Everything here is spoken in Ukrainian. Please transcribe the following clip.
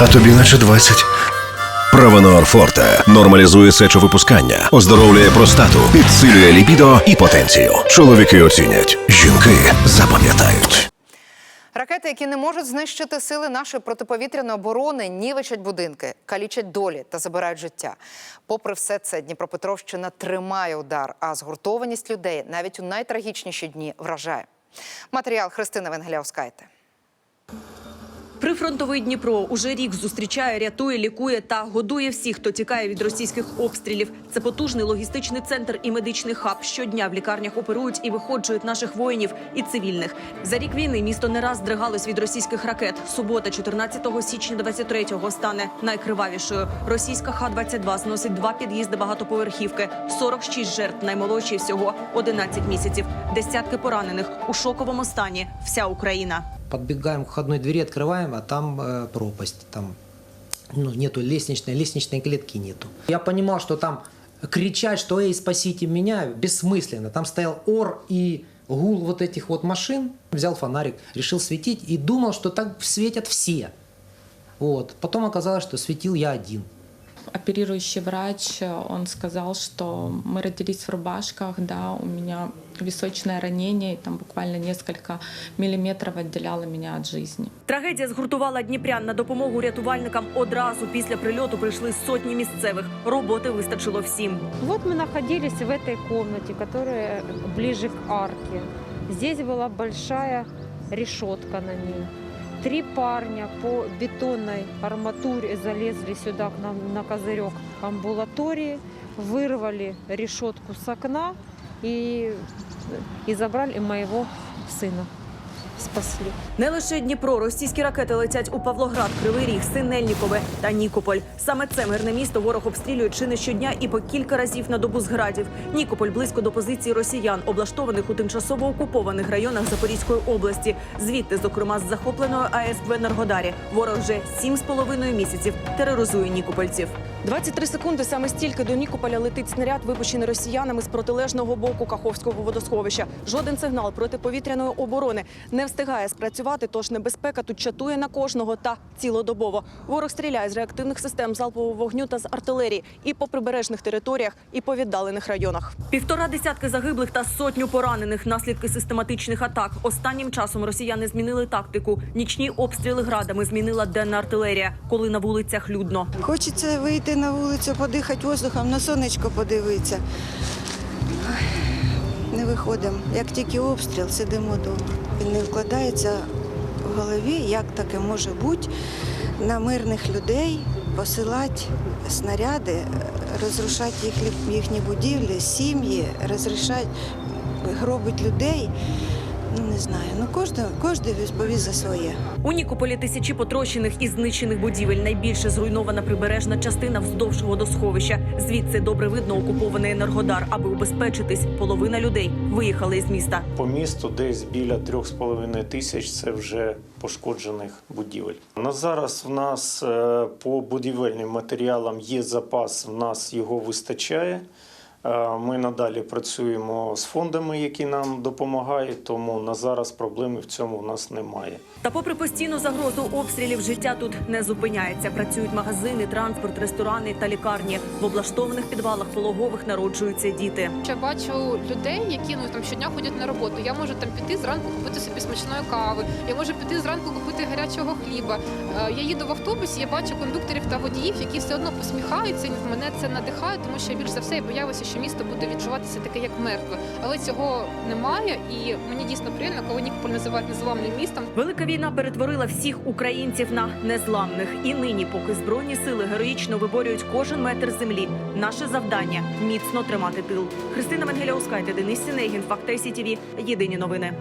а тобі наче 20. Правонор Форте нормалізує сечовипускання, оздоровлює простату, підсилює лібідо і потенцію. Чоловіки оцінять, жінки запам'ятають. Ракети, які не можуть знищити сили нашої протиповітряної оборони, нівечать будинки, калічать долі та забирають життя. Попри все це, Дніпропетровщина тримає удар, а згуртованість людей навіть у найтрагічніші дні вражає. Матеріал Христина Венгеляускайте. Прифронтовий Дніпро уже рік зустрічає, рятує, лікує та годує всіх, хто тікає від російських обстрілів. Це потужний логістичний центр і медичний хаб. Щодня в лікарнях оперують і виходжують наших воїнів і цивільних. За рік війни місто не раз здригалось від російських ракет. Субота, 14 січня 23-го, стане найкривавішою. Російська Х-22 зносить два під'їзди багатоповерхівки, 46 жертв, наймолодші всього 11 місяців. Десятки поранених у шоковому стані. Вся Україна Подбегаем к входной двери, открываем, а там э, пропасть. Там ну, нету лестничной, лестничной клетки нету. Я понимал, что там кричать, что «Эй, спасите меня!» бессмысленно. Там стоял ор и гул вот этих вот машин. Взял фонарик, решил светить и думал, что так светят все. Вот. Потом оказалось, что светил я один. оперирующий врач, он сказал, что мы родились в рубашках, да, у меня височное ранение, и там буквально несколько миллиметров отделяло меня от жизни. Трагедія згуртувала Дніпрян на допомогу рятувальникам. Одразу після прильоту прийшли сотні місцевих. Роботи вистачило всім. Вот мы находились в этой комнате, которая ближе к арке. Здесь была большая решетка на ней. Три парня по бетонной арматуре залезли сюда к нам на козырек амбулатории, вырвали решетку с окна и, и забрали моего сына. Спасли. Не лише Дніпро, російські ракети летять у Павлоград, Кривий Ріг, Синельнікове та Нікополь. Саме це мирне місто ворог обстрілює чи не щодня і по кілька разів на добу з градів. Нікополь близько до позиції росіян, облаштованих у тимчасово окупованих районах Запорізької області. Звідти, зокрема, з захопленої АЕС в Енергодарі, ворог вже сім з половиною місяців тероризує нікопольців. 23 секунди саме стільки до Нікополя летить снаряд, випущений росіянами з протилежного боку Каховського водосховища. Жоден сигнал протиповітряної оборони не встигає спрацювати, тож небезпека тут чатує на кожного та цілодобово. Ворог стріляє з реактивних систем залпового вогню та з артилерії і по прибережних територіях, і по віддалених районах. Півтора десятки загиблих та сотню поранених наслідки систематичних атак. Останнім часом росіяни змінили тактику. Нічні обстріли градами змінила денна артилерія, коли на вулицях людно. Хочеться вийти на вулицю, подихати воздухом, на сонечко подивитися. Не виходимо. Як тільки обстріл, сидимо вдома. І не вкладається в голові, як таке може бути на мирних людей посилати снаряди, розрушати їхні, їхні будівлі, сім'ї, розрішати, гробити людей. Ну не знаю. Ну кожен, кожен відповість за своє. У Нікополі тисячі потрощених і знищених будівель. Найбільше зруйнована прибережна частина вздовж водосховища. Звідси добре видно окупований енергодар. Аби убезпечитись, половина людей виїхали із міста. По місту десь біля 3,5 тисяч це вже пошкоджених будівель. На зараз в нас е, по будівельним матеріалам є запас, в нас його вистачає. Е, Ми надалі працюємо з фондами, які нам допомагають, тому на зараз проблеми в цьому в нас немає. Та, попри постійну загрозу обстрілів, життя тут не зупиняється. Працюють магазини, транспорт, ресторани та лікарні. В облаштованих підвалах пологових народжуються діти. Я бачу людей, які ну там щодня ходять на роботу. Я можу там піти зранку купити собі смачної кави. Я можу піти зранку купити гарячого хліба. Е, Я їду в автобусі, я бачу кондукторів та водіїв, які все одно посміхаються. Мене це надихає, тому що я більш за все я боялася, що місто буде відчуватися таке, як мертве. Але цього немає, і мені дійсно приємно, коли Нікополь називають незламним містом. Велика війна перетворила всіх українців на незламних. І нині, поки збройні сили героїчно виборюють кожен метр землі, наше завдання міцно тримати тил. Христина Менгеляускайте, Денис Сінегін, Факт ТВ. Єдині новини.